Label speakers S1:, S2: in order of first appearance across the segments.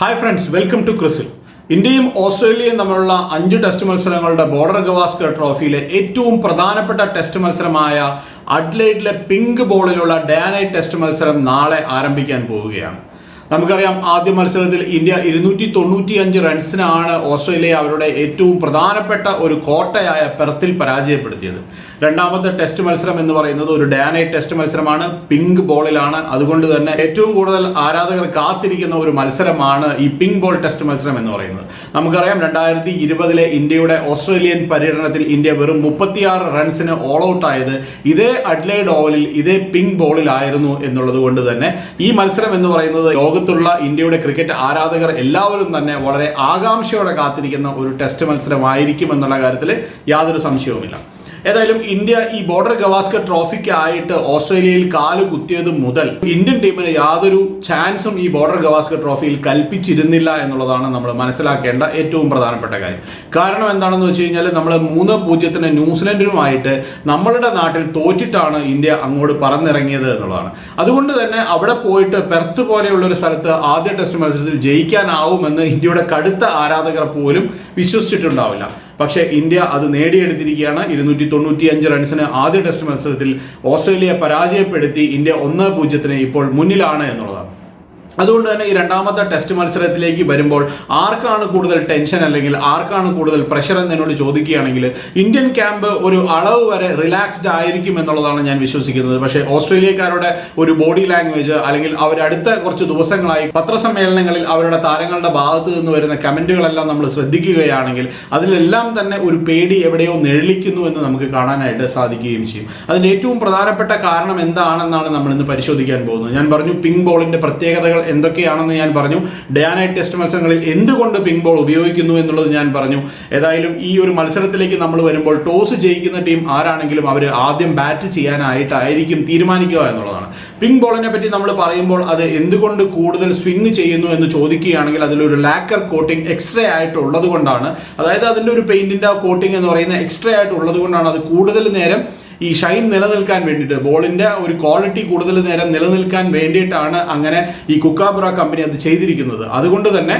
S1: Hi friends welcome to ക്രിസിൽ ഇന്ത്യയും ഓസ്ട്രേലിയയും തമ്മിലുള്ള അഞ്ച് ടെസ്റ്റ് മത്സരങ്ങളുടെ ബോർഡർ ഗവാസ്കർ ട്രോഫിയിലെ ഏറ്റവും പ്രധാനപ്പെട്ട ടെസ്റ്റ് മത്സരമായ അഡ്ലൈഡിലെ പിങ്ക് ബോളിലുള്ള ഡാനൈറ്റ് ടെസ്റ്റ് മത്സരം നാളെ ആരംഭിക്കാൻ പോവുകയാണ്. നമുക്കറിയാം ആദ്യ മത്സരത്തിൽ ഇന്ത്യ ഇരുന്നൂറ്റി തൊണ്ണൂറ്റി അഞ്ച് റൺസിനാണ് ഓസ്ട്രേലിയ അവരുടെ ഏറ്റവും പ്രധാനപ്പെട്ട ഒരു കോട്ടയായ പെർത്തിൽ പരാജയപ്പെടുത്തിയത്. രണ്ടാമത്തെ ടെസ്റ്റ് മത്സരം എന്ന് പറയുന്നത് ഒരു ഡാനൈറ്റ് ടെസ്റ്റ് മത്സരമാണ്. പിങ്ക് ബോളിലാണ് അതുകൊണ്ട് തന്നെ ഏറ്റവും കൂടുതൽ ആരാധകർ കാത്തിരിക്കുന്ന ഒരു മത്സരമാണ് ഈ പിങ്ക് ബോൾ ടെസ്റ്റ് മത്സരം എന്ന് പറയുന്നത്. നമുക്കറിയാം രണ്ടായിരത്തി ഇരുപതിലെ ഇന്ത്യയുടെ ഓസ്ട്രേലിയൻ പര്യടനത്തിൽ ഇന്ത്യ വെറും മുപ്പത്തിയാറ് റൺസിന് ഓൾ ഔട്ട് ആയത് ഇതേ അഡ്ലൈഡ് ഓവലിൽ ഇതേ പിങ്ക് ബോളിലായിരുന്നു എന്നുള്ളത് കൊണ്ട് തന്നെ ഈ മത്സരം എന്ന് പറയുന്നത് ലോകത്തുള്ള ഇന്ത്യയുടെ ക്രിക്കറ്റ് ആരാധകർ എല്ലാവരും തന്നെ വളരെ ആകാംക്ഷയോടെ കാത്തിരിക്കുന്ന ഒരു ടെസ്റ്റ് മത്സരമായിരിക്കും എന്നുള്ള കാര്യത്തിൽ യാതൊരു സംശയവുമില്ല. ഏതായാലും ഇന്ത്യ ഈ ബോർഡർ ഗവാസ്കർ ട്രോഫിക്കായിട്ട് ഓസ്ട്രേലിയയിൽ കാൽ കുത്തിയത് മുതൽ ഇന്ത്യൻ ടീമിന് യാതൊരു ചാൻസും ഈ ബോർഡർ ഗവാസ്കർ ട്രോഫിയിൽ കൽപ്പിച്ചിരുന്നില്ല എന്നുള്ളതാണ് നമ്മൾ മനസ്സിലാക്കേണ്ട ഏറ്റവും പ്രധാനപ്പെട്ട കാര്യം. കാരണം എന്താണെന്ന് വെച്ച് കഴിഞ്ഞാൽ നമ്മൾ മൂന്ന് പൂജ്യത്തിന് ന്യൂസിലൻഡിനുമായിട്ട് നമ്മളുടെ നാട്ടിൽ തോറ്റിട്ടാണ് ഇന്ത്യ അങ്ങോട്ട് പറന്നിറങ്ങിയത് എന്നുള്ളതാണ്. അതുകൊണ്ട് തന്നെ അവിടെ പോയിട്ട് പെർത്ത് പോലെയുള്ള ഒരു സ്ഥലത്ത് ആദ്യ ടെസ്റ്റ് മത്സരത്തിൽ ജയിക്കാനാവുമെന്ന് ഇന്ത്യയുടെ കടുത്ത ആരാധകർ പോലും വിശ്വസിച്ചിട്ടുണ്ടാവില്ല. പക്ഷേ ഇന്ത്യ അത് നേടിയെടുത്തിരിക്കുകയാണ്. ഇരുന്നൂറ്റി തൊണ്ണൂറ്റി അഞ്ച് റൺസിന് ആദ്യ ടെസ്റ്റ് മത്സരത്തിൽ ഓസ്ട്രേലിയ പരാജയപ്പെടുത്തി ഇന്ത്യ ഒന്ന് പൂജ്യത്തിന് ഇപ്പോൾ മുന്നിലാണ് എന്നുള്ളതാണ്. അതുകൊണ്ട് തന്നെ ഈ രണ്ടാമത്തെ ടെസ്റ്റ് മത്സരത്തിലേക്ക് വരുമ്പോൾ ആർക്കാണ് കൂടുതൽ ടെൻഷൻ അല്ലെങ്കിൽ ആർക്കാണ് കൂടുതൽ പ്രഷർ എന്ന് എന്നോട് ചോദിക്കുകയാണെങ്കിൽ ഇന്ത്യൻ ക്യാമ്പ് ഒരു അളവ് വരെ റിലാക്സ്ഡ് ആയിരിക്കും എന്നുള്ളതാണ് ഞാൻ വിശ്വസിക്കുന്നത്. പക്ഷേ ഓസ്ട്രേലിയക്കാരുടെ ഒരു ബോഡി ലാംഗ്വേജ് അല്ലെങ്കിൽ അവരടുത്ത കുറച്ച് ദിവസങ്ങളായി പത്രസമ്മേളനങ്ങളിൽ അവരുടെ താരങ്ങളുടെ ഭാഗത്ത് നിന്ന് വരുന്ന കമന്റുകളെല്ലാം നമ്മൾ ശ്രദ്ധിക്കുകയാണെങ്കിൽ അതിലെല്ലാം തന്നെ ഒരു പേടി എവിടെയോ നെഴലിക്കുന്നു എന്ന് നമുക്ക് കാണാനായിട്ട് സാധിക്കുകയും ചെയ്യും. അതിന്റെ ഏറ്റവും പ്രധാനപ്പെട്ട കാരണം എന്താണെന്നാണ് നമ്മൾ ഇന്ന് പരിശോധിക്കാൻ പോകുന്നത്. ഞാൻ പറഞ്ഞു പിങ്ക് ബോളിന്റെ പ്രത്യേകതകൾ എന്തൊക്കെയാണെന്ന് ഞാൻ പറഞ്ഞു. ഡയാനൈറ്റ് ടെസ്റ്റ് മത്സരങ്ങളിൽ എന്തുകൊണ്ട് പിങ്ക് ബോൾ ഉപയോഗിക്കുന്നു എന്നുള്ളത് ഞാൻ പറഞ്ഞു. ഏതായാലും ഈ ഒരു മത്സരത്തിലേക്ക് നമ്മൾ വരുമ്പോൾ ടോസ് ജയിക്കുന്ന ടീം ആരാണെങ്കിലും അവർ ആദ്യം ബാറ്റ് ചെയ്യാനായിട്ടായിരിക്കും തീരുമാനിക്കുക എന്നുള്ളതാണ്. പിങ്ക് ബോളിനെ പറ്റി നമ്മൾ പറയുമ്പോൾ അത് എന്തുകൊണ്ട് കൂടുതൽ സ്വിങ് ചെയ്യുന്നു എന്ന് ചോദിക്കുകയാണെങ്കിൽ അതിലൊരു ലാക്കർ കോട്ടിംഗ് എക്സ്ട്രാ ആയിട്ട് ഉള്ളത് കൊണ്ടാണ്. അതായത് അതിന്റെ ഒരു പെയിന്റിന്റെ ആ കോട്ടിംഗ് എന്ന് പറയുന്ന എക്സ്ട്രാ ആയിട്ട് ഉള്ളത് കൊണ്ടാണ് അത് കൂടുതൽ നേരം ഈ ഷൈൻ നിലനിൽക്കാൻ വേണ്ടിയിട്ട് ബോളിന്റെ ഒരു ക്വാളിറ്റി കൂടുതൽ നേരം നിലനിൽക്കാൻ വേണ്ടിയിട്ടാണ് അങ്ങനെ ഈ കുക്കാബുറ കമ്പനി അത് ചെയ്തിരിക്കുന്നത്. അതുകൊണ്ട് തന്നെ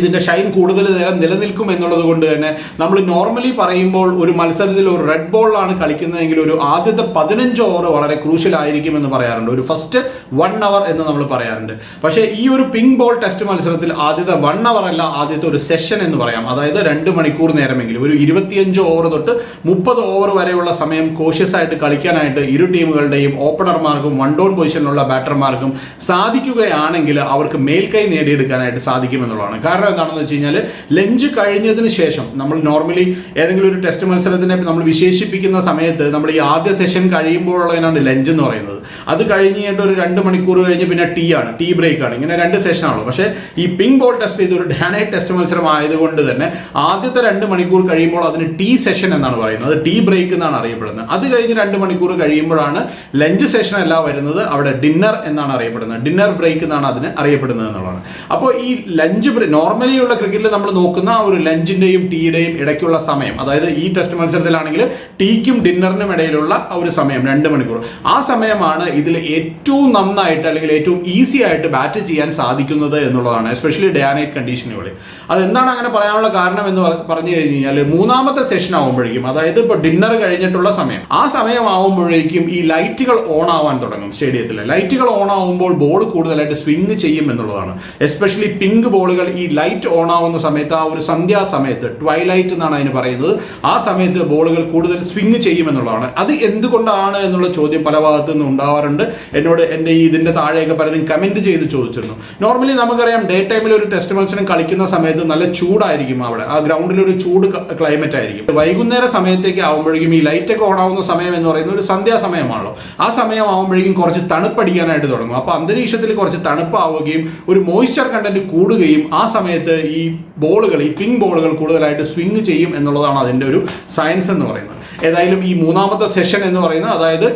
S1: ഇതിന്റെ ഷൈൻ കൂടുതൽ നേരം നിലനിൽക്കും എന്നുള്ളത് കൊണ്ട് തന്നെ നമ്മൾ നോർമലി പറയുമ്പോൾ ഒരു മത്സരത്തിൽ ഒരു റെഡ് ബോളിലാണ് കളിക്കുന്നതെങ്കിൽ ഒരു ആദ്യത്തെ പതിനഞ്ച് ഓവർ വളരെ ക്രൂഷ്യൽ ആയിരിക്കും എന്ന് പറയാറുണ്ട്. ഒരു ഫസ്റ്റ് വൺ അവർ എന്ന് നമ്മൾ പറയാറുണ്ട്. പക്ഷേ ഈ ഒരു പിങ്ക് ബോൾ ടെസ്റ്റ് മത്സരത്തിൽ ആദ്യത്തെ വൺ അവർ അല്ല ആദ്യത്തെ ഒരു സെഷൻ എന്ന് പറയാം. അതായത് രണ്ട് മണിക്കൂർ നേരമെങ്കിലും. ഒരു ഇരുപത്തിയഞ്ച് ഓവർ തൊട്ട് മുപ്പത് ഓവർ വരെയുള്ള സമയം കോഷ്യസ് ആയിട്ട് കളിക്കാനായിട്ട് ഇരു ടീമുകളുടെയും ഓപ്പണർമാർക്കും വൺ ഡൗൺ പൊസിഷനിലുള്ള ബാറ്റർമാർക്കും സാധിക്കുകയാണെങ്കിൽ അവർക്ക് മേൽക്കൈ നേടിയെടുക്കാനായിട്ട് സാധിക്കുമെന്നുള്ളതാണ് കാരണം എന്താണെന്ന് വെച്ച് കഴിഞ്ഞാൽ ലഞ്ച് കഴിഞ്ഞതിന് ശേഷം നമ്മൾ നോർമലി ഏതെങ്കിലും ഒരു ടെസ്റ്റ് മത്സരത്തിനെ നമ്മൾ വിശേഷിപ്പിക്കുന്ന സമയത്ത് നമ്മൾ ഈ ആദ്യ സെഷൻ കഴിയുമ്പോഴുള്ളതിനാണ് ലഞ്ച് എന്ന് പറയുന്നത്. അത് കഴിഞ്ഞിട്ട് ഒരു രണ്ട് മണിക്കൂർ കഴിഞ്ഞ് പിന്നെ ടീ ആണ്. ടീ ബ്രേക്ക് ആണ്. ഇങ്ങനെ രണ്ട് സെഷനാണല്ലോ പക്ഷേ ഈ പിങ്ക് ബോൾ ടെസ്റ്റ് ഇതൊരു ഡാനൈറ്റ് ടെസ്റ്റ് മത്സരം ആയതുകൊണ്ട് തന്നെ ആദ്യത്തെ രണ്ട് മണിക്കൂർ കഴിയുമ്പോൾ അതിന് ടീ സെഷൻ എന്നാണ് പറയുന്നത്. ടീ ബ്രേക്ക് എന്നാണ് അറിയപ്പെടുന്നത്. അത് കഴിഞ്ഞ് രണ്ട് മണിക്കൂർ കഴിയുമ്പോഴാണ് ലഞ്ച് സെഷൻ അല്ല വരുന്നത്. അവിടെ ഡിന്നർ എന്നാണ് അറിയപ്പെടുന്നത്. ഡിന്നർ ബ്രേക്ക് എന്നാണ് അതിന് അറിയപ്പെടുന്നത് എന്നുള്ളതാണ്. അപ്പോൾ ഈ ലഞ്ച് ബ്രേക്ക് നോർമലി ഉള്ള ക്രിക്കറ്റിൽ നമ്മൾ നോക്കുന്ന ആ ഒരു ലഞ്ചിന്റെയും ടീയുടെയും ഇടയ്ക്കുള്ള സമയം. അതായത് ഈ ടെസ്റ്റ് മത്സരത്തിലാണെങ്കിൽ ടീക്കും ഡിന്നറിനും ഇടയിലുള്ള ആ ഒരു സമയം രണ്ട് മണിക്കൂർ. ആ സമയമാണ് ഇതിൽ ഏറ്റവും നന്നായിട്ട് അല്ലെങ്കിൽ ഏറ്റവും ഈസി ആയിട്ട് ബാറ്റ് ചെയ്യാൻ സാധിക്കുന്നത് എന്നുള്ളതാണ് എസ്പെഷ്യലി ഡയാനൈറ്റ് കണ്ടീഷനുകളിൽ അതെന്താണ് അങ്ങനെ പറയാനുള്ള കാരണം എന്ന് പറഞ്ഞു കഴിഞ്ഞാൽ മൂന്നാമത്തെ സെഷൻ ആകുമ്പോഴേക്കും അതായത് ഇപ്പോൾ ഡിന്നർ കഴിഞ്ഞിട്ടുള്ള സമയം ആ സമയം ആവുമ്പോഴേക്കും ഈ ലൈറ്റുകൾ ഓൺ ആവാൻ തുടങ്ങും സ്റ്റേഡിയത്തിൽ ലൈറ്റുകൾ ഓൺ ആവുമ്പോൾ ബോൾ കൂടുതലായിട്ട് സ്വിങ് ചെയ്യും എന്നുള്ളതാണ്. എസ്പെഷ്യലി പിങ്ക് ബോളുകൾ ഈ ലൈറ്റ് ഓൺ ആവുന്ന സമയത്ത് ആ ഒരു സന്ധ്യാസമയത്ത് ട്വൈലൈറ്റ് എന്നാണ് അതിന് പറയുന്നത് ആ സമയത്ത് ബോളുകൾ കൂടുതൽ സ്വിങ് ചെയ്യുമെന്നുള്ളതാണ്. അത് എന്തുകൊണ്ടാണ് എന്നുള്ള ചോദ്യം പല ഭാഗത്തു നിന്നും ഉണ്ടാവാറുണ്ട്. എന്നോട് എന്റെ ഈ ഇതിന്റെ താഴെയൊക്കെ പലരും കമന്റ് ചെയ്ത് ചോദിച്ചിരുന്നു. നോർമലി നമുക്കറിയാം ഡേ ടൈമിൽ ഒരു ടെസ്റ്റ് മത്സരം കളിക്കുന്ന സമയത്ത് നല്ല ചൂടായിരിക്കും അവിടെ. ആ ഗ്രൗണ്ടിൽ ഒരു ചൂട് ക്ലൈമറ്റ് ആയിരിക്കും. വൈകുന്നേര സമയത്തേക്ക് ആവുമ്പോഴേക്കും ഈ ലൈറ്റ് ഒക്കെ ഓൺ ആവുന്ന സമയം എന്ന് പറയുന്നത് ഒരു സന്ധ്യാസമയമാണല്ലോ. ആ സമയം ആവുമ്പോഴേക്കും കുറച്ച് തണുപ്പടിക്കാനായിട്ട് തുടങ്ങും. അപ്പോൾ അന്തരീക്ഷത്തിൽ കുറച്ച് തണുപ്പാവുകയും ഒരു മോയ്സ്ചർ കണ്ടന്റ് കൂടുകയും ആ സമയത്ത് ഈ ബോളുകൾ ഈ പിങ് ബോളുകൾ കൂടുതലായിട്ട് സ്വിങ് ചെയ്യും എന്നുള്ളതാണ് അതിന്റെ ഒരു സയൻസ് എന്ന് പറയുന്നത്. ഏതായാലും ഈ മൂന്നാമത്തെ സെഷൻ എന്ന് പറയുന്നത് അതായത്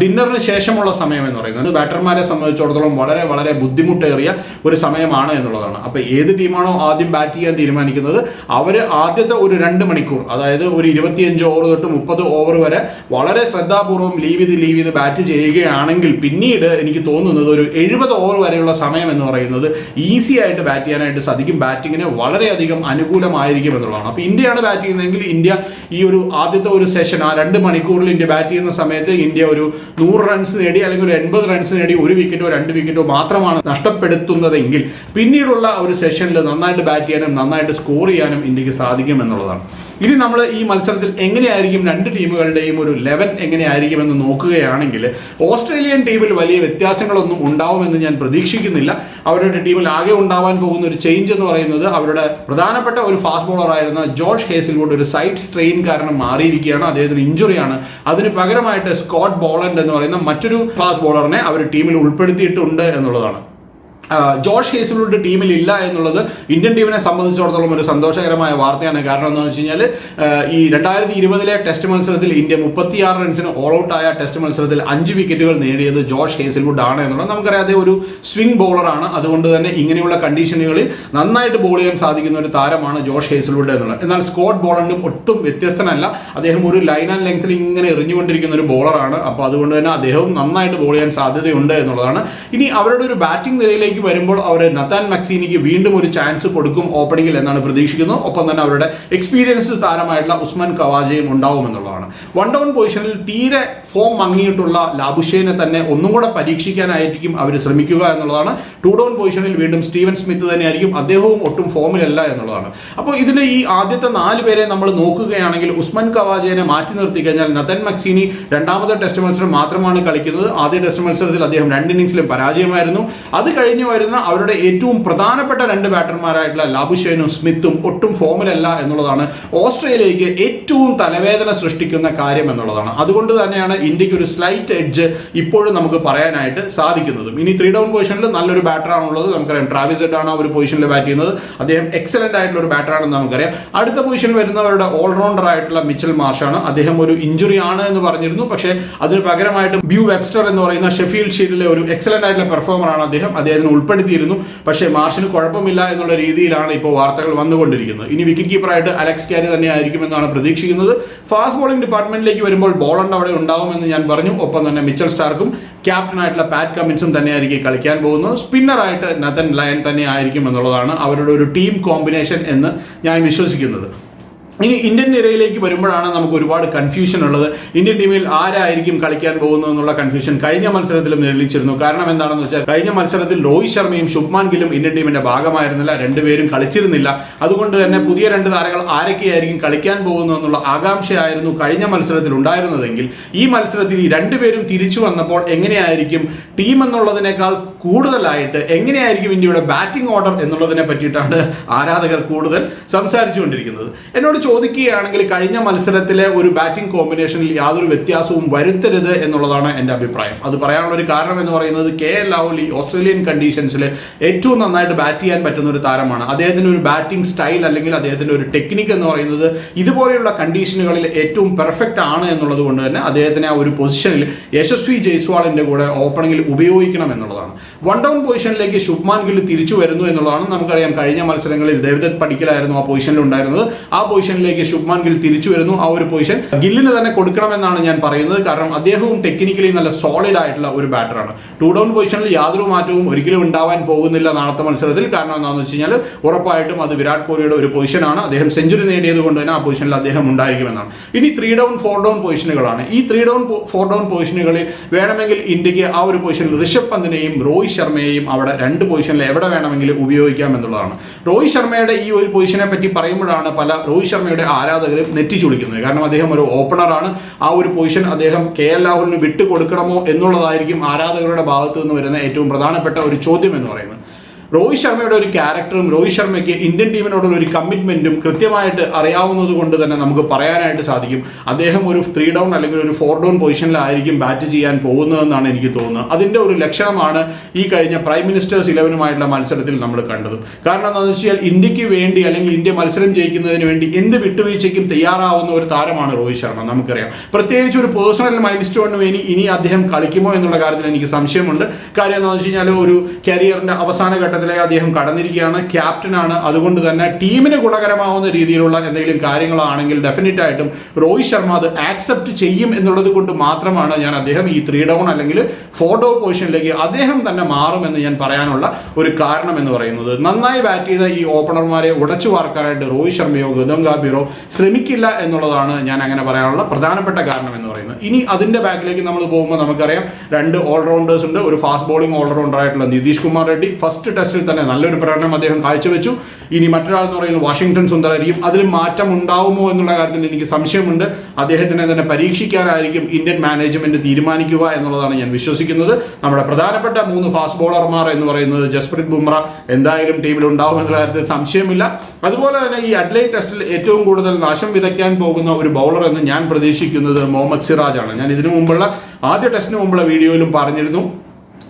S1: ഡിന്നറിന് ശേഷമുള്ള സമയം എന്ന് പറയുന്നത്. ബാറ്റർമാരെ സംബന്ധിച്ചിടത്തോളം വളരെ വളരെ ബുദ്ധിമുട്ടേറിയ ഒരു സമയമാണ് എന്നുള്ളതാണ്. അപ്പോൾ ഏത് ടീമാണോ ആദ്യം ബാറ്റ് ചെയ്യാൻ തീരുമാനിക്കുന്നത് അവർ ആദ്യത്തെ ഒരു രണ്ട് മണിക്കൂർ അതായത് ഒരു ഇരുപത്തിയഞ്ച് ഓവർ തൊട്ട് മുപ്പത് ഓവർ വരെ വളരെ ശ്രദ്ധാപൂർവം ലീവ് ചെയ്ത് ലീവ് ചെയ്ത് ബാറ്റ് ചെയ്യുകയാണെങ്കിൽ പിന്നീട് എനിക്ക് തോന്നുന്നത് ഒരു എഴുപത് ഓവർ വരെയുള്ള സമയം എന്ന് പറയുന്നത് ഈസി ആയിട്ട് ബാറ്റ് ചെയ്യാനായിട്ട് സാധിക്കും. ബാറ്റിങ്ങിന് വളരെയധികം അനുകൂലമായിരിക്കും എന്നുള്ളതാണ്. അപ്പോൾ ഇന്ത്യയാണ് ബാറ്റ് ചെയ്യുന്നതെങ്കിൽ ഇന്ത്യ ഈ ഒരു ആദ്യത്തെ ഒരു സെഷൻ ആ രണ്ട് മണിക്കൂറിൽ ഇന്ത്യ ബാറ്റ് ചെയ്യുന്ന സമയത്ത് ഇന്ത്യ ഒരു നൂറ് റൺസ് നേടി അല്ലെങ്കിൽ ഒരു എൺപത് റൺസ് നേടി ഒരു വിക്കറ്റോ രണ്ട് വിക്കറ്റോ മാത്രമാണ് നഷ്ടപ്പെടുത്തുന്നതെങ്കിൽ പിന്നീടുള്ള ഒരു സെഷനിൽ നന്നായിട്ട് ബാറ്റ് ചെയ്യാനും നന്നായിട്ട് സ്കോർ ചെയ്യാനും ഇന്ത്യയ്ക്ക് സാധിക്കും എന്നുള്ളതാണ്. ഇനി നമ്മൾ ഈ മത്സരത്തിൽ എങ്ങനെയായിരിക്കും രണ്ട് ടീമുകളുടെയും ഒരു ലെവൻ എങ്ങനെയായിരിക്കും എന്ന് നോക്കുകയാണെങ്കിൽ ഓസ്ട്രേലിയൻ ടീമിൽ വലിയ വ്യത്യാസങ്ങളൊന്നും ഉണ്ടാവുമെന്ന് ഞാൻ പ്രതീക്ഷിക്കുന്നില്ല. അവരുടെ ടീമിൽ ആകെ ഉണ്ടാവാൻ പോകുന്ന ഒരു ചേഞ്ച് എന്ന് പറയുന്നത് അവരുടെ പ്രധാനപ്പെട്ട ഒരു ഫാസ്റ്റ് ബോളർ ആയിരുന്ന ജോർജ് ഹേസിൽവുഡ് ഒരു സൈഡ് സ്ട്രെയിൻ കാരണം മാറിയിരിക്കുകയാണ്. അദ്ദേഹത്തിന് ഇഞ്ചുറിയാണ്. അതിന് പകരമായിട്ട് സ്കോട്ട് ബോളൻഡ് എന്ന് പറയുന്ന മറ്റൊരു ഫാസ്റ്റ് ബോളറിനെ അവർ ടീമിൽ ഉൾപ്പെടുത്തിയിട്ടുണ്ട് എന്നുള്ളതാണ്. ജോർജ് ഹേസൽവുഡ് ടീമിൽ ഇല്ല എന്നുള്ളത് ഇന്ത്യൻ ടീമിനെ സംബന്ധിച്ചിടത്തോളം ഒരു സന്തോഷകരമായ വാർത്തയാണ്. കാരണം എന്താണെന്ന് വെച്ച് കഴിഞ്ഞാൽ ഈ രണ്ടായിരത്തി ഇരുപതിലെ ടെസ്റ്റ് മത്സരത്തിൽ ഇന്ത്യ മുപ്പത്തിയാറ് റൺസിന് ഓൾ ഔട്ട് ആയ ടെസ്റ്റ് മത്സരത്തിൽ അഞ്ച് വിക്കറ്റുകൾ നേടിയത് ജോർജ് ഹേസിൽവുഡ് ആണ് എന്നുള്ളത് നമുക്കറിയാം. അതേ ഒരു സ്വിംഗ് ബോളറാണ് അതുകൊണ്ട് തന്നെ ഇങ്ങനെയുള്ള കണ്ടീഷനുകളിൽ നന്നായിട്ട് ബോൾ ചെയ്യാൻ സാധിക്കുന്ന ഒരു താരമാണ് ജോർജ് ഹേസിൽവുഡ് എന്നുള്ളത്. എന്നാൽ സ്കോട്ട് ബോളണ്ടും ഒട്ടും വ്യത്യസ്തനല്ല. അദ്ദേഹം ഒരു ലൈൻ ആൻഡ് ലെങ്ത്തിൽ ഇങ്ങനെ എറിഞ്ഞുകൊണ്ടിരിക്കുന്ന ഒരു ബോളറാണ് അപ്പോൾ അതുകൊണ്ട് തന്നെ അദ്ദേഹവും നന്നായിട്ട് ബോൾ ചെയ്യാൻ സാധ്യതയുണ്ട് എന്നുള്ളതാണ്. ഇനി അവരുടെ ഒരു ബാറ്റിംഗ് നിരയിലേക്ക് വരുമ്പോൾ അവർ നത്താൻ മക്സീനിക്ക് വീണ്ടും ഒരു ചാൻസ് കൊടുക്കും ഓപ്പണിംഗിൽ എന്നാണ് പ്രതീക്ഷിക്കുന്നത് ഒപ്പം തന്നെ അവരുടെ എക്സ്പീരിയൻസ്ഡ് താരമായിട്ടുള്ള ഉസ്മാൻ കവാജയും ഉണ്ടാവും എന്നുള്ളതാണ്. വൺ ഡൗൺ പൊസിഷനിൽ തീരെ ഫോം മങ്ങിയിട്ടുള്ള ലാബുഷേനെ തന്നെ ഒന്നും കൂടെ പരീക്ഷിക്കാനായിരിക്കും അവർ ശ്രമിക്കുക എന്നുള്ളതാണ്. ടു ഡൗൺ പൊസിഷനിൽ വീണ്ടും സ്റ്റീവൻ സ്മിത്ത് തന്നെയായിരിക്കും അദ്ദേഹവും ഒട്ടും ഫോമിലല്ല എന്നുള്ളതാണ്. അപ്പോൾ ഇതിൽ ഈ ആദ്യത്തെ നാല് പേരെ നമ്മൾ നോക്കുകയാണെങ്കിൽ ഉസ്മാൻ കവാജയെ മാറ്റി നിർത്തി കഴിഞ്ഞാൽ നതൻ മക്സീനി രണ്ടാമത്തെ ടെസ്റ്റ് മത്സരം മാത്രമാണ് കളിക്കുന്നത്. ആദ്യ ടെസ്റ്റ് മത്സരത്തിൽ അദ്ദേഹം രണ്ട് ഇന്നിംഗ്സിലും പരാജയമായിരുന്നു. അത് കഴിഞ്ഞ് വരുന്ന അവരുടെ ഏറ്റവും പ്രധാനപ്പെട്ട രണ്ട് ബാറ്റർമാരായിട്ടുള്ള ലാബുഷേനും സ്മിത്തും ഒട്ടും ഫോമിലല്ല എന്നുള്ളതാണ് ഓസ്ട്രേലിയക്ക് ഏറ്റവും തലവേദന സൃഷ്ടിക്കുന്ന കാര്യം എന്നുള്ളതാണ്. അതുകൊണ്ട് തന്നെയാണ് ഇന്ത്യയ്ക്ക് ഒരു സ്ലൈറ്റ് എഡ്ജ് ഇപ്പോഴും നമുക്ക് പറയാനായിട്ട് സാധിക്കുന്നതും. ഇനി ത്രീ ഡൗൺ പൊസിഷനിൽ നല്ലൊരു ബാറ്ററാണുള്ളത് നമുക്കറിയാം ട്രാവിസ് ആണ് ആ ഒരു പൊസിഷനിൽ ബാറ്റ് ചെയ്യുന്നത്. അദ്ദേഹം എക്സലന്റ് ആയിട്ടുള്ള ഒരു ബാറ്ററാണെന്ന് നമുക്കറിയാം. അടുത്ത പൊസിഷനിൽ വരുന്നവരുടെ ഓൾറൗണ്ടർ ആയിട്ടുള്ള മിച്ചൽ മാർഷാണ് അദ്ദേഹം ഒരു ഇഞ്ചുറി ആണ് എന്ന് പറഞ്ഞിരുന്നു. പക്ഷേ അതിന് പകരമായിട്ട് ബ്യൂ വെബ്സ്റ്റർ എന്ന് പറയുന്ന ഷെഫീൽഡ് ഷീൽഡിലെ ഒരു എക്സലന്റ് ആയിട്ടുള്ള പെർഫോമർ ആണ് അദ്ദേഹം. അദ്ദേഹത്തിന് ഉൾപ്പെടുത്തിയിരുന്നു. പക്ഷേ മാർഷിന് കുഴപ്പമില്ല എന്നുള്ള രീതിയിലാണ് ഇപ്പോൾ വാർത്തകൾ വന്നുകൊണ്ടിരിക്കുന്നത്. ഇനി വിക്കറ്റ് കീപ്പറായിട്ട് അലക്സ് ക്യാരി തന്നെ ആയിരിക്കും എന്നാണ് പ്രതീക്ഷിക്കുന്നത്. ഫാസ്റ്റ് ബോളിംഗ് ഡിപ്പാർട്ട്മെന്റിലേക്ക് വരുമ്പോൾ ബോളണ്ട് അവിടെ ഉണ്ടാവുമെന്ന് ഞാൻ പറഞ്ഞു. ഒപ്പം തന്നെ മിച്ചൽ സ്റ്റാർക്കും ക്യാപ്റ്റനായിട്ടുള്ള പാറ്റ് കമ്മിൻസും തന്നെയായിരിക്കും കളിക്കാൻ പോകുന്നത്. സ്പിന്നറായിട്ട് നതൻ ലയൻ തന്നെ ആയിരിക്കും എന്നുള്ളതാണ് അവരുടെ ഒരു ടീം കോമ്പിനേഷൻ എന്ന് ഞാൻ വിശ്വസിക്കുന്നത്. ഇനി ഇന്ത്യൻ നിരയിലേക്ക് വരുമ്പോഴാണ് നമുക്ക് ഒരുപാട് കൺഫ്യൂഷൻ ഉള്ളത്. ഇന്ത്യൻ ടീമിൽ ആരായിരിക്കും കളിക്കാൻ പോകുന്നത് എന്നുള്ള കൺഫ്യൂഷൻ കഴിഞ്ഞ മത്സരത്തിലും നിഴലിച്ചിരുന്നു കാരണം എന്താണെന്ന് വെച്ചാൽ കഴിഞ്ഞ മത്സരത്തിൽ രോഹിത് ശർമ്മയും ശുഭ്മാൻ ഗില്ലും ഇന്ത്യൻ ടീമിന്റെ ഭാഗമായിരുന്നില്ല. രണ്ടുപേരും കളിച്ചിരുന്നില്ല. അതുകൊണ്ട് തന്നെ പുതിയ രണ്ട് താരങ്ങൾ ആരൊക്കെയായിരിക്കും കളിക്കാൻ പോകുന്നു എന്നുള്ള ആകാംക്ഷയായിരുന്നു കഴിഞ്ഞ മത്സരത്തിൽ ഉണ്ടായിരുന്നതെങ്കിൽ ഈ മത്സരത്തിൽ ഈ രണ്ടുപേരും തിരിച്ചു വന്നപ്പോൾ എങ്ങനെയായിരിക്കും ടീം എന്നുള്ളതിനേക്കാൾ കൂടുതലായിട്ട് എങ്ങനെയായിരിക്കും ഇന്ത്യയുടെ ബാറ്റിംഗ് ഓർഡർ എന്നുള്ളതിനെ പറ്റിയിട്ടാണ് ആരാധകർ കൂടുതൽ സംസാരിച്ചുകൊണ്ടിരിക്കുന്നത്. എന്നോട് ചോദിക്കുകയാണെങ്കിൽ കഴിഞ്ഞ മത്സരത്തിലെ ഒരു ബാറ്റിംഗ് കോമ്പിനേഷനിൽ യാതൊരു വ്യത്യാസവും വരുത്തരുത് എന്നുള്ളതാണ് എന്റെ അഭിപ്രായം. അത് പറയാനുള്ള ഒരു കാരണം എന്ന് പറയുന്നത് കെ എൽ രാഹുൽ ഈ ഓസ്ട്രേലിയൻ കണ്ടീഷൻസിൽ ഏറ്റവും നന്നായിട്ട് ബാറ്റ് ചെയ്യാൻ പറ്റുന്ന ഒരു താരമാണ്. അദ്ദേഹത്തിന്റെ ഒരു ബാറ്റിംഗ് സ്റ്റൈൽ അല്ലെങ്കിൽ അദ്ദേഹത്തിന്റെ ഒരു ടെക്നിക്ക് എന്ന് പറയുന്നത് ഇതുപോലെയുള്ള കണ്ടീഷനുകളിൽ ഏറ്റവും പെർഫെക്റ്റ് ആണ് എന്നുള്ളത് കൊണ്ട് തന്നെ അദ്ദേഹത്തിനെ ആ ഒരു പൊസിഷനിൽ യശസ്വി ജയ്സ്വാളിന്റെ കൂടെ ഓപ്പണിംഗിൽ ഉപയോഗിക്കണം എന്നുള്ളതാണ്. വൺ ഡൗൺ പൊസിഷനിലേക്ക് ശുഭ്മാൻ ഗിൽ തിരിച്ചു വരുന്നു എന്നുള്ളതാണ് നമുക്കറിയാം. കഴിഞ്ഞ മത്സരങ്ങളിൽ ദേവദത്ത് പടിക്കലായിരുന്നു ആ പൊസിഷനിൽ ഉണ്ടായിരുന്നത്. ആ പൊസിഷനിലേക്ക് ശുഭ്മാൻ ഗിൽ തിരിച്ചു വരുന്നു. ആ ഒരു പൊസിഷൻ ഗില്ലിന് തന്നെ കൊടുക്കണമെന്നാണ് ഞാൻ പറയുന്നത്. കാരണം അദ്ദേഹവും ടെക്നിക്കലി നല്ല സോളിഡ് ആയിട്ടുള്ള ഒരു ബാറ്ററാണ് ടു ഡൗൺ പൊസിഷനിൽ യാതൊരു മാറ്റവും ഒരിക്കലും ഉണ്ടാവാൻ പോകുന്നില്ല നാളത്തെ മത്സരത്തിൽ. കാരണം എന്താണെന്ന് വെച്ച് കഴിഞ്ഞാൽ ഉറപ്പായിട്ടും അത് വിരാട് കോഹ്ലിയുടെ ഒരു പൊസിഷനാണ് അദ്ദേഹം സെഞ്ചുറി നേടിയത് കൊണ്ട് തന്നെ ആ പൊസിഷനിൽ അദ്ദേഹം ഉണ്ടായിരിക്കുമെന്നാണ്. ഇനി ത്രീ ഡൗൺ ഫോർ ഡൗൺ പൊസിഷനുകളാണ് ഈ ത്രീ ഡൗൺ ഫോർ ഡൗൺ പൊസിഷനുകളിൽ വേണമെങ്കിൽ ഇന്ത്യയ്ക്ക് ആ ഒരു പൊസിഷനിൽ ഋഷഭ് പന്തിനെയും രോഹിത് ശർമ്മയെയും അവിടെ രണ്ട് പൊസിഷനിൽ എവിടെ വേണമെങ്കിലും ഉപയോഗിക്കാം എന്നുള്ളതാണ്. രോഹിത് ശർമ്മയുടെ ഈ ഒരു പൊസിഷനെ പറ്റി പറയുമ്പോഴാണ് പല രോഹിത് ശർമ്മയുടെ ആരാധകരും നെറ്റിച്ചുളിക്കുന്നത് കാരണം അദ്ദേഹം ഒരു ഓപ്പണറാണ് ആ ഒരു പൊസിഷൻ അദ്ദേഹം കെ എൽ രാഹുലിന് വിട്ടുകൊടുക്കണമോ എന്നുള്ളതായിരിക്കും ആരാധകരുടെ ഭാഗത്തു നിന്ന് വരുന്ന ഏറ്റവും പ്രധാനപ്പെട്ട ഒരു ചോദ്യം എന്ന് പറയുന്നത്. രോഹിത് ശർമ്മയുടെ ഒരു ക്യാരക്ടറും രോഹിത് ശർമ്മയ്ക്ക് ഇന്ത്യൻ ടീമിനോടുള്ള ഒരു കമ്മിറ്റ്മെന്റും കൃത്യമായിട്ട് അറിയാവുന്നത് കൊണ്ട് തന്നെ നമുക്ക് പറയാനായിട്ട് സാധിക്കും. അദ്ദേഹം ഒരു ത്രീ ഡൗൺ അല്ലെങ്കിൽ ഒരു ഫോർ ഡൗൺ പൊസിഷനിലായിരിക്കും ബാറ്റ് ചെയ്യാൻ പോകുന്നതെന്നാണ് എനിക്ക് തോന്നുന്നത്. അതിന്റെ ഒരു ലക്ഷണമാണ് ഈ കഴിഞ്ഞ പ്രൈം മിനിസ്റ്റേഴ്സ് ഇലവനുമായിട്ടുള്ള മത്സരത്തിൽ നമ്മൾ കണ്ടത്. കാരണം എന്താണെന്ന് വെച്ചാൽ ഇന്ത്യയ്ക്ക് വേണ്ടി അല്ലെങ്കിൽ ഇന്ത്യ മത്സരം ജയിക്കുന്നതിന് വേണ്ടി എന്ത് വിട്ടുവീഴ്ചയ്ക്കും തയ്യാറാവുന്ന ഒരു താരമാണ് രോഹിത് ശർമ്മ നമുക്കറിയാം. പ്രത്യേകിച്ച് ഒരു പേഴ്സണൽ മൈൽ സ്റ്റോണിന് വേണ്ടി ഇനി അദ്ദേഹം കളിക്കുമോ എന്നുള്ള കാര്യത്തിൽ എനിക്ക് സംശയമുണ്ട്. കാര്യം എന്താണെന്ന് വെച്ച് കഴിഞ്ഞാൽ ഒരു കരിയറിന്റെ അവസാന ഘട്ടത്തിലേക്ക് അദ്ദേഹം കടന്നിരിക്കുകയാണ്. ക്യാപ്റ്റനാണ് അതുകൊണ്ട് തന്നെ ടീമിന് ഗുണകരമാവുന്ന രീതിയിലുള്ള എന്തെങ്കിലും കാര്യങ്ങളാണെങ്കിൽ ഡെഫിനറ്റ് ആയിട്ടും രോഹിത് ശർമ്മ അത് ആക്സെപ്റ്റ് ചെയ്യും എന്നുള്ളത് കൊണ്ട് മാത്രമാണ് ഞാൻ അദ്ദേഹം ഈ ത്രീ ഡൗൺ അല്ലെങ്കിൽ ഫോർ ഡൗൺ പൊസിഷനിലേക്ക് അദ്ദേഹം തന്നെ മാറുമെന്ന് ഞാൻ പറയാനുള്ള ഒരു കാരണം എന്ന് പറയുന്നത്. നന്നായി ബാറ്റ് ചെയ്ത ഈ ഓപ്പണർമാരെ ഉടച്ചു വാർക്കാനായിട്ട് രോഹിത് ശർമ്മയോ ഗൗതം ഗാംഭീറോ ശ്രമിക്കില്ല എന്നുള്ളതാണ് ഞാൻ അങ്ങനെ പറയാനുള്ള പ്രധാനപ്പെട്ട കാരണം എന്ന് പറയുന്നത്. ഇനി അതിന്റെ ബാക്കിലേക്ക് നമ്മൾ പോകുമ്പോൾ നമുക്കറിയാം രണ്ട് ഓൾറൗണ്ടേഴ്സ് ഉണ്ട്. ഒരു ഫാസ്റ്റ് ബോളിംഗ് ഓൾറൗണ്ടർ ആയിട്ടുള്ള നിതീഷ് കുമാർ റെഡ്ഡി. ഫസ്റ്റ് ടെസ്റ്റിൽ തന്നെ നല്ലൊരു പ്രകടനം അദ്ദേഹം കാഴ്ചവെച്ചു. ഇനി മറ്റൊരാൾ എന്ന് പറയുന്നത് വാഷിംഗ്ടൺ സുന്ദരായിരിക്കും അതിൽ മാറ്റം ഉണ്ടാവുമോ എന്നുള്ള കാര്യത്തിൽ എനിക്ക് സംശയമുണ്ട്. അദ്ദേഹത്തിനെ തന്നെ പരീക്ഷിക്കാനായിരിക്കും ഇന്ത്യൻ മാനേജ്മെന്റ് തീരുമാനിക്കുക എന്നുള്ളതാണ് ഞാൻ വിശ്വസിക്കുന്നത്. നമ്മുടെ പ്രധാനപ്പെട്ട മൂന്ന് ഫാസ്റ്റ് ബോളർമാർ എന്ന് പറയുന്നത് ജസ്പ്രീത് ബുംറ എന്തായാലും ടീമിൽ ഉണ്ടാവും എന്നുള്ള കാര്യത്തിൽ സംശയമില്ല. അതുപോലെ തന്നെ ഈ അഡ്ലൈ ടെസ്റ്റിൽ ഏറ്റവും കൂടുതൽ നാശം വിതയ്ക്കാൻ പോകുന്ന ഒരു ബൗളർ എന്ന് ഞാൻ പ്രതീക്ഷിക്കുന്നത് മുഹമ്മദ് സിറാജ് ആണ് ഞാൻ ഇതിനു മുമ്പുള്ള ആദ്യ ടെസ്റ്റിന് മുമ്പുള്ള വീഡിയോയിലും പറഞ്ഞിരുന്നു.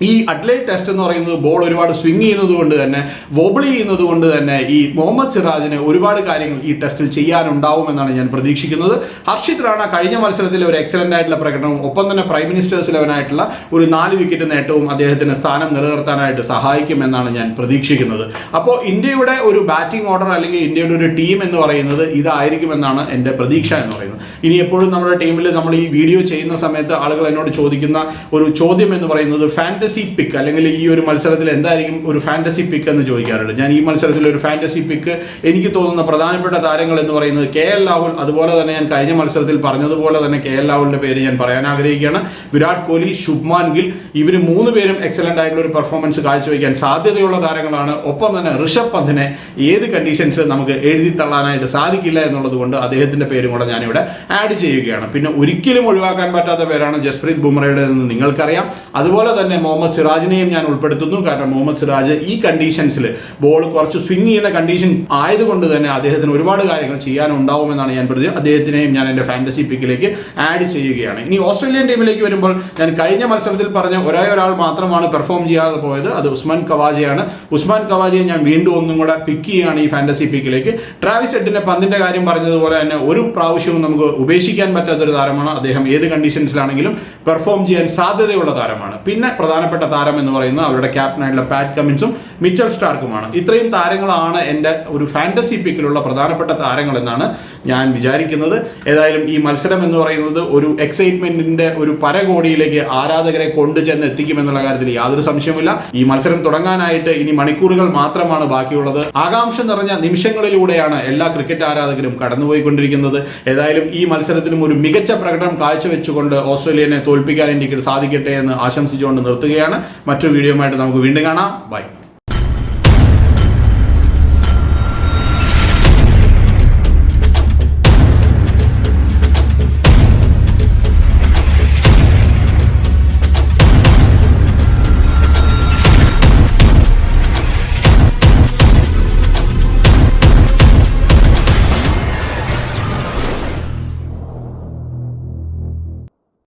S1: ഈ അഡ്ലൈറ്റ് ടെസ്റ്റ് എന്ന് പറയുന്നത് ബോൾ ഒരുപാട് സ്വിങ് ചെയ്യുന്നത് കൊണ്ട് തന്നെ വോബിൾ ചെയ്യുന്നത് കൊണ്ട് തന്നെ ഈ മുഹമ്മദ് സിറാജിന് ഒരുപാട് കാര്യങ്ങൾ ഈ ടെസ്റ്റിൽ ചെയ്യാനുണ്ടാവുമെന്നാണ് ഞാൻ പ്രതീക്ഷിക്കുന്നത്. ഹർഷിത് റാണ കഴിഞ്ഞ മത്സരത്തിൽ ഒരു എക്സലന്റ് ആയിട്ടുള്ള പ്രകടനവും ഒപ്പം തന്നെ പ്രൈം മിനിസ്റ്റേഴ്സ് ലെവനായിട്ടുള്ള ഒരു നാല് വിക്കറ്റ് നേട്ടവും അദ്ദേഹത്തിന് സ്ഥാനം നിലനിർത്താനായിട്ട് സഹായിക്കുമെന്നാണ് ഞാൻ പ്രതീക്ഷിക്കുന്നത്. അപ്പോൾ ഇന്ത്യയുടെ ഒരു ബാറ്റിംഗ് ഓർഡർ അല്ലെങ്കിൽ ഇന്ത്യയുടെ ഒരു ടീം എന്ന് പറയുന്നത് ഇതായിരിക്കുമെന്നാണ് എന്റെ പ്രതീക്ഷ എന്ന് പറയുന്നത്. ഇനി എപ്പോഴും നമ്മുടെ ടീമിൽ നമ്മൾ ഈ വീഡിയോ ചെയ്യുന്ന സമയത്ത് ആളുകൾ എന്നോട് ചോദിക്കുന്ന ഒരു ചോദ്യം എന്ന് പറയുന്നത് ഫാന്റസി പിക്ക് അല്ലെങ്കിൽ ഈ ഒരു മത്സരത്തിൽ എന്തായിരിക്കും ഒരു ഫാന്റസി പിക്ക് എന്ന് ചോദിക്കാറുണ്ട്. ഞാൻ ഈ മത്സരത്തിൽ ഒരു ഫാന്റസി പിക്ക് എനിക്ക് തോന്നുന്ന പ്രധാനപ്പെട്ട താരങ്ങൾ എന്ന് പറയുന്നത് കെ എൽ രാഹുൽ. അതുപോലെ തന്നെ ഞാൻ കഴിഞ്ഞ മത്സരത്തിൽ പറഞ്ഞതുപോലെ തന്നെ കെ എൽ രാഹുലിന്റെ പേര് ഞാൻ പറയാൻ ആഗ്രഹിക്കുകയാണ്. വിരാട് കോഹ്ലി ശുഭ്മാൻ ഗിൽ ഇവർ മൂന്ന് പേരും എക്സലന്റ് ആയിട്ടുള്ള ഒരു പെർഫോമൻസ് കാഴ്ചവെക്കാൻ സാധ്യതയുള്ള താരങ്ങളാണ്. ഒപ്പം തന്നെ ഋഷഭ് പന്തിനെ ഏത് കണ്ടീഷൻസ് നമുക്ക് എഴുതി തള്ളാനായിട്ട് സാധിക്കില്ല എന്നുള്ളത് കൊണ്ട് അദ്ദേഹത്തിന്റെ പേരും കൂടെ ഞാനിവിടെ ആഡ് ചെയ്യുകയാണ്. പിന്നെ ഒരിക്കലും ഒഴിവാക്കാൻ പറ്റാത്ത പേരാണ് ജസ്പ്രീത് ബുംറയുടെ നിങ്ങൾക്കറിയാം. അതുപോലെ തന്നെ മുഹമ്മദ് സിറാജിനെയും ഞാൻ ഉൾപ്പെടുത്തുന്നു. കാരണം മുഹമ്മദ് സിറാജ് ഈ കണ്ടീഷൻസിൽ ബോൾ കുറച്ച് സ്വിങ് ചെയ്യുന്ന കണ്ടീഷൻ ആയതുകൊണ്ട് തന്നെ അദ്ദേഹത്തിന് ഒരുപാട് കാര്യങ്ങൾ ചെയ്യാനുണ്ടാവുമെന്നാണ് ഞാൻ പ്രതി അദ്ദേഹത്തിനെയും ഞാൻ എന്റെ ഫാന്റസി പിക്കിലേക്ക് ആഡ് ചെയ്യുകയാണ്. ഇനി ഓസ്ട്രേലിയൻ ടീമിലേക്ക് വരുമ്പോൾ ഞാൻ കഴിഞ്ഞ മത്സരത്തിൽ പറഞ്ഞ ഒരേ ഒരാൾ മാത്രമാണ് പെർഫോം ചെയ്യാതെ പോയത്. അത് ഉസ്മാൻ കവാജയാണ്. ഉസ്മാൻ കവാജയെ ഞാൻ വീണ്ടും ഒന്നും കൂടെ പിക്ക് ചെയ്യുകയാണ് ഈ ഫാന്റസി പിക്കിലേക്ക് ട്രാവിസ് എട്ടിന്റെ പന്തിന്റെ കാര്യം പറഞ്ഞതുപോലെ തന്നെ ഒരു പ്രാവശ്യവും നമുക്ക് ഉപേക്ഷിക്കാൻ പറ്റാത്തൊരു താരമാണ്. അദ്ദേഹം ഏത് കണ്ടീഷൻസിലാണെങ്കിലും പെർഫോം ചെയ്യാൻ സാധ്യതയുള്ള താരമാണ്. പിന്നെ പ്രധാനപ്പെട്ട താരം എന്ന് പറയുന്നത് അവരുടെ ക്യാപ്റ്റനായിട്ടുള്ള പാറ്റ് കമിൻസും മിച്ചൽ സ്റ്റാർക്കുമാണ്. ഇത്രയും താരങ്ങളാണ് എന്റെ ഒരു ഫാന്റസി പിക്കിലുള്ള പ്രധാനപ്പെട്ട താരങ്ങൾ എന്നാണ് ഞാൻ വിചാരിക്കുന്നത്. ഏതായാലും ഈ മത്സരം എന്ന് പറയുന്നത് ഒരു എക്സൈറ്റ്മെന്റിന്റെ ഒരു പരകോടിയിലേക്ക് ആരാധകരെ കൊണ്ടുചെന്ന് എത്തിക്കുമെന്നുള്ള കാര്യത്തിൽ യാതൊരു സംശയമില്ല ഈ മത്സരം തുടങ്ങാനായിട്ട് ഇനി മണിക്കൂറുകൾ മാത്രമാണ് ബാക്കിയുള്ളത്. ആകാംക്ഷ നിറഞ്ഞ നിമിഷങ്ങളിലൂടെയാണ് എല്ലാ ക്രിക്കറ്റ് ആരാധകരും കടന്നുപോയിക്കൊണ്ടിരിക്കുന്നത്. ഏതായാലും ഈ മത്സരത്തിലും ഒരു മികച്ച പ്രകടനം കാഴ്ചവെച്ചുകൊണ്ട് ഓസ്ട്രേലിയനെ തോൽപ്പിക്കാൻ ഇന്ത്യയ്ക്ക് സാധിക്കട്ടെ എന്ന് ആശംസിച്ചുകൊണ്ട് നിർത്തുകയാണ്. മറ്റൊരു വീഡിയോയുമായിട്ട് നമുക്ക് വീണ്ടും കാണാം. ബൈ